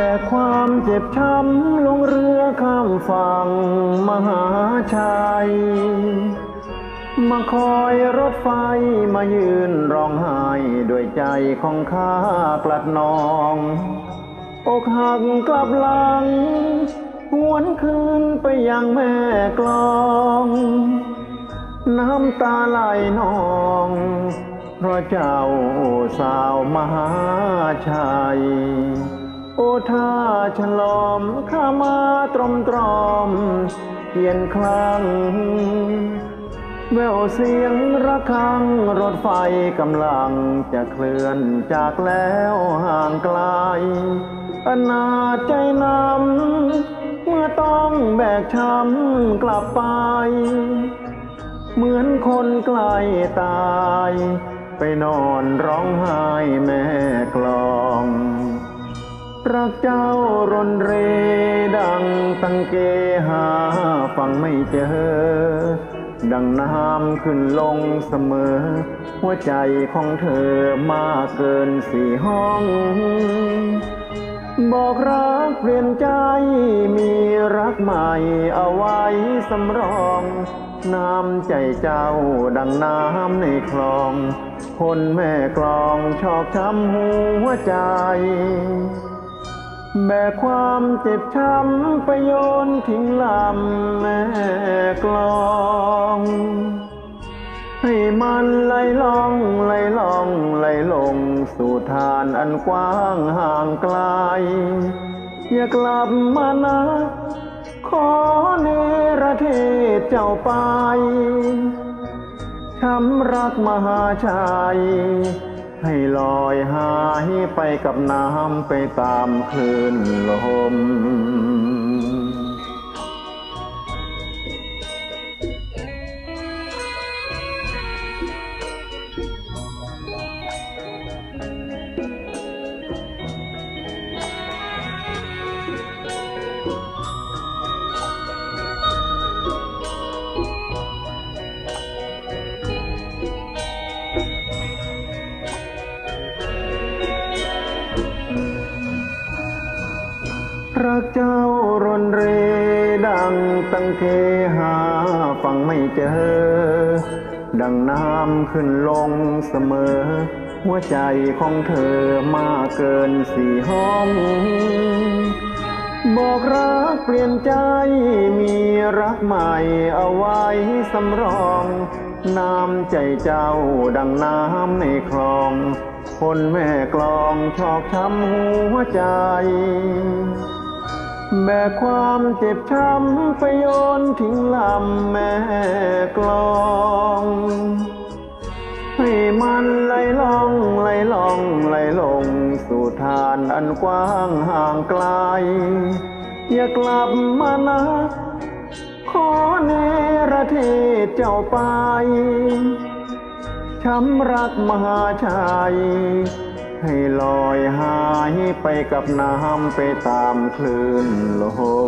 แบกความเจ็บช้ำลงเรือข้ามฝั่งมหาชัย มาคอยรถไฟมายืนร้องไห้ด้วยใจของข้ากลัดนอง อกหักกลับหลัง หวนคืนไปยังแม่กลอง น้ำตาไหลนองเพราะเจ้าสาวมหาชัย โอท่าฉลอมข้ามาตรมตรอมเกียนคลังแววเสียงระฆังรถไฟกำลังจะเคลื่อนจากแล้วห่างไกลอนาจใจนำเมื่อต้องแบกช้ำกลับไป เหมือนคนใกล้ตาย ไปนอนร้องไห้แม่กลอง รักเจ้ารนเรดังตังเกหาฟังไม่เจอ ดังน้ำขึ้นลงเสมอ หัวใจของเธอมากเกินสี่ห้อง บอกรักเปลี่ยนใจมีรักใหม่เอาไว้สำรอง น้ำใจเจ้าดังน้ำในคลอง คนแม่กลองชอกช้ำหัวใจ แบกความเจ็บช้ำไปโยนทิ้งลำแม่กลอง ให้มันไหลล่องไหลล่องไหลลงสู่ทานอันกว้างห่างไกล อย่ากลับมานะ ขอเนรเทศเจ้าไปช้ำรักมหาชัย ให้ลอยหายไปกับน้ำไปตามคลื่นลม รักเจ้ารนเรดังตั้งเทหาฟังไม่เจอ ดังน้ำขึ้นลงเสมอ หัวใจของเธอมากเกินสี่ห้อง บอกรักเปลี่ยนใจมีรักใหม่เอาไว้สำรอง น้ำใจเจ้าดังน้ำในคลองคนแม่กลองชอกช้ำหัวใจ แบกความเจ็บช้ำไปโยนทิ้งลำแม่กลองให้มันไหลล่องไหลล่องไหลลงสู่ทานอันกว้างห่างไกล อย่ากลับมานะ ขอเนรเทศเจ้าไปช้ำรักมหาชัย ให้ลอยหายไปกับน้ำไปตามคลื่นลม